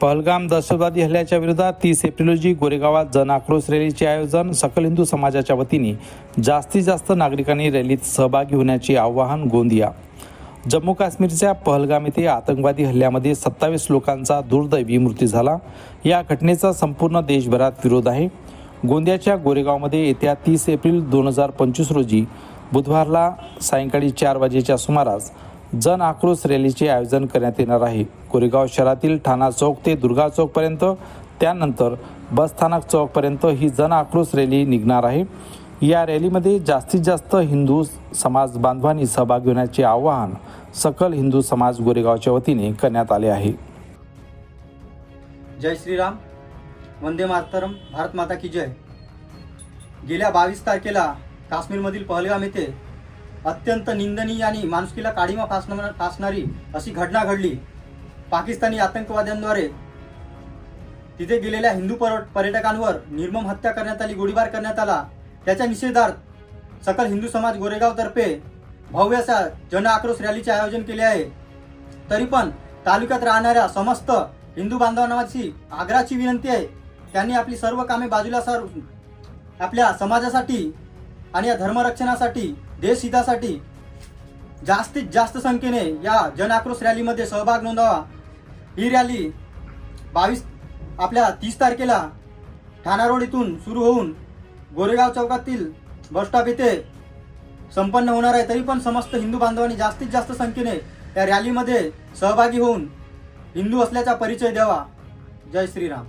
पहलगाम दहशतवादी हल्ल्याच्या विरोधात तीस एप्रिल रोजी गोरेगावात जन आक्रोश रॅलीचे आयोजन सकल हिंदू समाजाच्या वतीने. जास्तीत जास्त नागरिकांनी रॅलीत सहभागी होण्याचे आवाहन गोंदिया. जम्मू काश्मीरच्या पहलगाम येथे आतंकवादी हल्ल्यामध्ये सत्तावीस लोकांचा दुर्दैवी मृत्यू झाला. या घटनेचा संपूर्ण देशभरात विरोध आहे. गोंदियाच्या गोरेगावमध्ये येत्या तीस एप्रिल दोन हजार पंचवीस रोजी बुधवारला सायंकाळी चार वाजेच्या सुमारास जन आक्रोश रॅलीचे आयोजन करण्यात येणार आहे. कोरेगाव शहरातील ठाणा चौक ते दुर्गा चौकपर्यंत त्यानंतर बसस्थानक चौकपर्यंत ही जन आक्रोश रॅली निघणार आहे. या रॅलीमध्ये जास्तीत जास्त हिंदू समाज बांधवांनी सहभागी होण्याचे आवाहन सकल हिंदू समाज गोरेगावच्या वतीने करण्यात आले आहे. जय श्रीराम. वंदे मातरम. भारत माता की जय. गेल्या बावीस तारखेला काश्मीरमधील पहलगाम येथे अत्यंत निंदनीय आणि माणुसकीला काळीमा फासणार फासणारी अशी घटना घडली. पाकिस्तानी आतंकवाद्यांद्वारे तिथे गेलेल्या हिंदू पर पर्यटकांवर निर्मम हत्या करण्यात आली गोळीबार करण्यात आला. त्याच्या निषेधार्थ सकल हिंदू समाज गोरेगावतर्फे भव्य असा जन आक्रोश रॅलीचे आयोजन केले आहे. तरी पण तालुक्यात राहणाऱ्या समस्त हिंदू बांधवांची आग्राची विनंती आहे. त्यांनी आपली सर्व कामे बाजूला सर आपल्या समाजासाठी आणि या धर्मरक्षणासाठी देशहितासाठी जास्तीत जास्त संख्येने या जन आक्रोश रॅलीमध्ये सहभाग नोंदवा. ही रॅली बावीस आपल्या तीस तारखेला ठाणा रोड इथून सुरू होऊन गोरेगाव चौकातील बसस्टॉप येथे संपन्न होणार आहे. तरी पण समस्त हिंदू बांधवांनी जास्तीत जास्त संख्येने या रॅलीमध्ये सहभागी होऊन हिंदू असल्याचा परिचय द्यावा. जय श्रीराम.